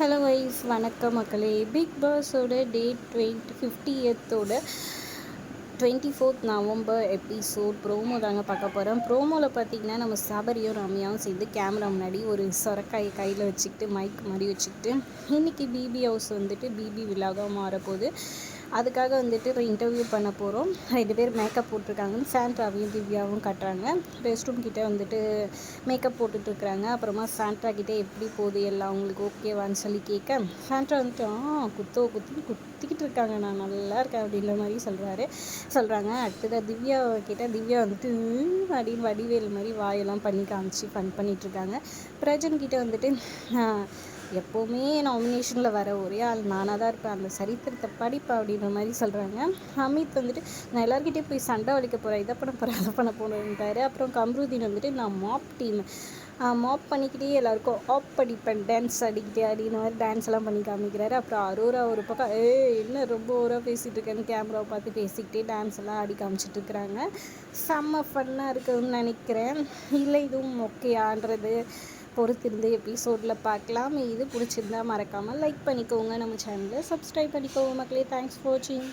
Hello wise வணக்கம் மக்களே. Bigg பாஸோட date twenty ஃபிஃப்டியத்தோட twenty fourth November episode promo தாங்க பார்க்க போகிறோம் ப்ரோமோவில் பார்த்தீங்கன்னா நம்ம சபரியும் ரம்யாவும் சேர்ந்து கேமரா முன்னாடி ஒரு சொரக்காயை கையில் வச்சுக்கிட்டு மைக் மாதிரி வச்சுக்கிட்டு இன்றைக்கி பிபி ஹவுஸ் வந்துட்டு பிபி விழாவாக மாறப்போகுது. அதுக்காக வந்துட்டு இப்போ இன்டர்வியூ பண்ண போகிறோம் ரெண்டு பேர் மேக்கப் போட்டிருக்காங்கன்னு சாண்ட்ராவையும் திவ்யாவும் கட்டுறாங்க. ரெஸ்ட் ரூம் கிட்டே வந்துட்டு மேக்கப் போட்டுட்ருக்குறாங்க அப்புறமா சாண்ட்ரா கிட்டே எப்படி போகுது எல்லாம் அவங்களுக்கு ஓகேவான்னு சொல்லி கேட்க சாண்ட்ரா வந்துட்டு ஆ குத்தோ குத்தி குத்திக்கிட்டு இருக்காங்க. நான் நல்லா இருக்கேன் அப்படின்ற மாதிரி சொல்கிறாரு சொல்கிறாங்க அடுத்ததாக திவ்யா கிட்டே திவ்யா வந்துட்டு அப்படின்னு வடிவேல் மாதிரி வாயெல்லாம் பண்ணி காமிச்சு ஃபன் பண்ணிகிட்ருக்காங்க பிரஜன் கிட்டே வந்துட்டு எப்போவுமே நாமினேஷனில் வர ஒரே ஆள் நானாக தான் இருப்பேன். அந்த சரித்திரத்தை படிப்பேன் அப்படின்ற மாதிரி சொல்கிறாங்க அமித் வந்துட்டு நான் எல்லாருக்கிட்டே போய் சண்டை வலிக்க போகிறேன் இதை பண்ண போகிறேன் அதை பண்ண போகிறேன்ட்டாரு அப்புறம் கம்ருதீன் வந்துட்டு நான் மாப் டீம் மாப் பண்ணிக்கிட்டே எல்லாருக்கும் ஆப் படிப்பேன். டான்ஸ் அடிக்கிட்டே அடிக்கிற மாதிரி டான்ஸ் எல்லாம் பண்ணி காமிக்கிறாரு. அப்புறம் அரோரா ஒரு பக்கம் ஏ என்ன ரொம்ப ஓராக பேசிகிட்டு இருக்கேன்னு கேமராவை பார்த்து பேசிக்கிட்டே டான்ஸ் எல்லாம் ஆடி காமிச்சிட்டு இருக்கிறாங்க. செம்ம ஃபன்னாக இருக்குதுன்னு நினைக்கிறேன். இல்லை இதுவும் ஓகேயான்றது பொறுத்திருந்து எபிசோடில் பார்க்கலாம். இது பிடிச்சிருந்தா மறக்காமல் லைக் பண்ணிக்கோங்க. நம்ம சேனலை சப்ஸ்கிரைப் பண்ணிக்கோங்க மக்களே. தேங்க்ஸ் ஃபார் வாட்சிங்